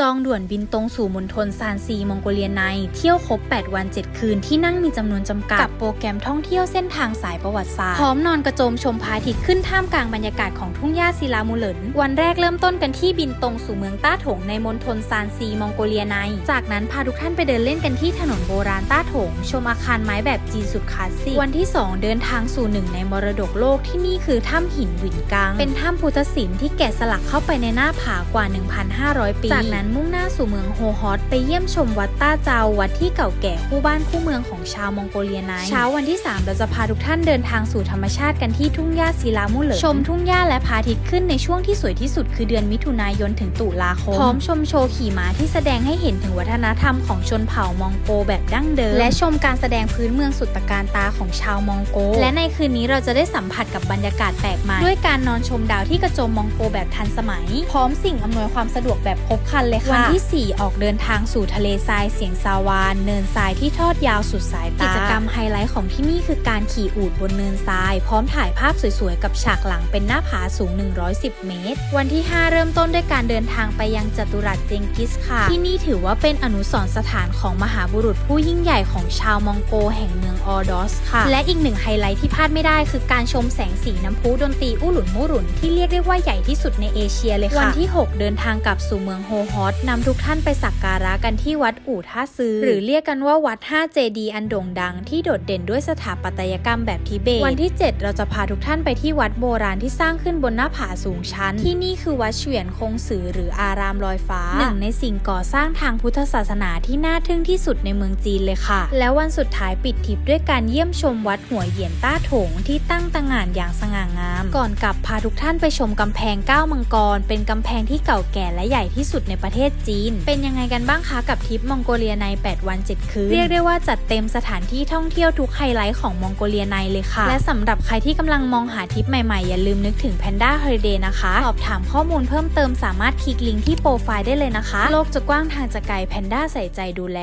จองด่วนบินตรงสู่มณฑลซานซีมองโกเลียใน เที่ยวครบ 8 วัน 7 คืนที่นั่งมีจำนวนจำกัด กับโปรแกรมท่องเที่ยวเส้นทางสายประวัติศาสตร์ พร้อมนอนกระโจมชมพระอาทิตย์ขึ้นท่ามกลางบรรยากาศของทุ่งหญ้าศิลามูเหลิน วันแรกเริ่มต้นกันที่บินตรงสู่เมืองต้าถงในมณฑลซานซีมองโกเลียใน จากนั้นพาทุกท่านไปเดินเล่นกันที่ถนนโบราณต้าถง ชมอาคารไม้แบบจีนสุดคลาสสิก วันที่ 2 เดินทางสู่หนึ่งในมรดกโลกที่นี่คือถ้ำหินหวินกัง เป็นถ้ำพุทธศิลป์ที่แกะสลักเข้าไปในหน้าผากว่า 1,500 ปี จากนั้นมุ่งหน้าสู่เมืองโฮฮอตไปเยี่ยมชมวัดต้าเจาวัดที่เก่าแก่คู่บ้านคู่เมืองของชาวมองโกเลียไนท์เช้าวันที่ 3 เราจะพาทุกท่านเดินทางสู่ธรรมชาติกันที่ทุ่งหญ้าศิลามุเหลินชมทุ่งหญ้าและพระอาทิตย์ขึ้นในช่วงที่สวยที่สุดคือเดือนมิถุนายนถึงตุลาคมพร้อมชมโชว์ขี่ม้าที่แสดงให้เห็นถึงวัฒนธรรมของชนเผ่ามองโกแบบดั้งเดิมและชมการแสดงพื้นเมืองสุดตระการตาของชาวมองโก และในคืนนี้เราจะได้สัมผัสกับบรรยากาศแปลกใหม่ด้วยการนอนชมดาวที่กระโจมมองโกแบบทันสมัย พร้อมสิ่งอำนวยความสะดวกแบบครบครันเลยค่ะ วันที่ 4 ออกเดินทางสู่ทะเลทรายเสียงซาวาน เนินทรายที่ทอดยาวสุดสายตา กิจกรรมไฮไลท์ของที่นี่คือการขี่อูฐบนเนินทราย พร้อมถ่ายภาพสวยๆ กับฉากหลังเป็นหน้าผาสูง 110 เมตร วันที่ 5 เริ่มต้นด้วยการเดินทางไปยังจัตุรัสเจงกิสค่ะ ที่นี่ถือว่าเป็นอนุสรณ์สถานของมหาบุรุษผู้ยิ่งใหญ่ของชาวมองโกแห่งเมืองออดอสค่ะ และอีกหนึ่งไฮไลท์ที่พลาดไม่ได้ คือการชมแสงสีน้ำพุดนตรีอู้หลุนมู่หลุนที่เรียกได้ว่าใหญ่ที่สุดในเอเชียเลยค่ะ วันที่ 6 เดินทางกลับสู่เมืองโฮฮอตนำทุกท่านไปสักการะกันที่วัดอู่ท่าซื้อ หรือเรียกกันว่าวัด5เจดีอันโด่งดัง ที่โดดเด่นด้วยสถาปัตยกรรมแบบทิเบต วันที่ 7 เราจะพาทุกท่านไปที่วัดโบราณที่สร้างขึ้นบนหน้าผาสูงชัน ที่นี่คือวัดเฉวียนคงสือหรืออารามลอยฟ้าหนึ่งในสิ่งก่อสร้างทางพุทธศาสนาที่น่าทึ่งที่สุดในเมืองจีนเลยค่ะ แล้ววันสุดท้ายปิดทริปด้วยการเยี่ยมชมวัดหัวเหยียนต้าถงที่ตั้งตระหง่านอย่างสง่างาม ก่อนกลับพาทุกท่านไปชมกำแพงเก้ามังกร เป็นกำแพงที่เก่าแก่และใหญ่ที่สุดในประเทศจีน เป็นยังไงกันบ้างคะกับทริปมองโกเลียใน 8 วัน 7 คืน เรียกได้ว่าจัดเต็มสถานที่ท่องเที่ยวทุกไฮไลท์ของมองโกเลียในเลยค่ะ และสำหรับใครที่กำลังมองหาทริปใหม่ๆ อย่าลืมนึกถึง Panda Holiday นะคะ สอบถามข้อมูลเพิ่มเติมสามารถคลิกลิงก์ที่โปรไฟล์ได้เลยนะคะ โลกจะกว้างทางจะไกล Panda ใส่ใจดูแล